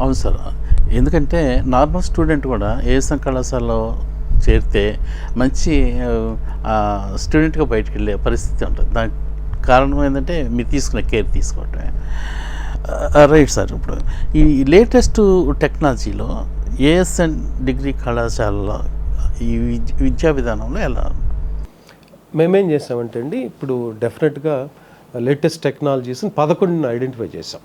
అవును సార్. ఎందుకంటే normal student కూడా ఏఎస్ఎం కళాశాలలో చేరితే మంచి స్టూడెంట్గా బయటకు వెళ్ళే పరిస్థితి ఉంటుంది. దానికి కారణం ఏంటంటే మీరు తీసుకునే కేర్ తీసుకోవటమే. రైట్ సార్ ఇప్పుడు ఈ లేటెస్ట్ టెక్నాలజీలో ఏఎస్ఎన్ డిగ్రీ కళాశాలలో ఈ విద్యా విధానంలో ఎలా మేమేం చేసామంటే అండి ఇప్పుడు డెఫినెట్గా లేటెస్ట్ టెక్నాలజీస్ని పదకొండుని ఐడెంటిఫై చేసాం.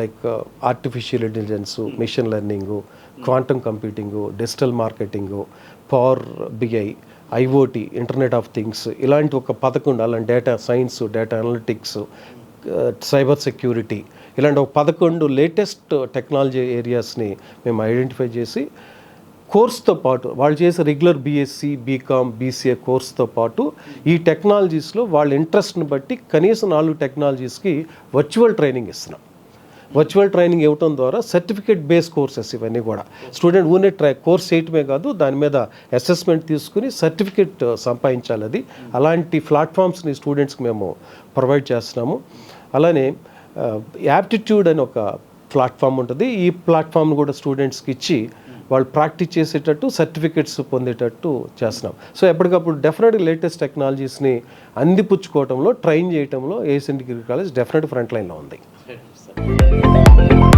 Like artificial intelligence machine learning quantum computing digital marketing power BI IOT internet of things ఇలాంటి ఒక పదకొండు అలాంటి data science data analytics cyber security ఇలాంటి ఒక పదకొండు లేటెస్ట్ టెక్నాలజీ ఏరియాస్ని మేము ఐడెంటిఫై చేసి కోర్స్తో పాటు వాళ్ళు చేసే రెగ్యులర్ బీఎస్సీ బీకామ్ బీసీఏ కోర్స్తో పాటు ఈ టెక్నాలజీస్లో వాళ్ళ ఇంట్రెస్ట్ని బట్టి కనీసం నాలుగు టెక్నాలజీస్కి వర్చువల్ ట్రైనింగ్ ఇస్తున్నాం. వర్చువల్ ట్రైనింగ్ ఇవ్వటం ద్వారా సర్టిఫికేట్ బేస్ కోర్సెస్ ఇవన్నీ కూడా. స్టూడెంట్ ఊనే ట్రై కోర్స్ చేయటమే కాదు దాని మీద అసెస్మెంట్ తీసుకుని సర్టిఫికేట్ సంపాదించాలి అది. అలాంటి ప్లాట్ఫామ్స్ని స్టూడెంట్స్కి మేము ప్రొవైడ్ చేస్తున్నాము. అలానే యాప్టిట్యూడ్ అని ఒక ప్లాట్ఫామ్ ఉంటుంది. ఈ ప్లాట్ఫామ్ను కూడా స్టూడెంట్స్కి ఇచ్చి వాళ్ళు ప్రాక్టీస్ చేసేటట్టు సర్టిఫికెట్స్ పొందేటట్టు చేస్తున్నాం. సో ఎప్పటికప్పుడు డెఫినెట్గా లేటెస్ట్ టెక్నాలజీస్ని అందిపుచ్చుకోవడంలో ట్రైన్ చేయడంలో ఏసెన్ డిగ్రీ కాలేజ్ డెఫినెట్ ఫ్రంట్ లైన్లో ఉంది. Música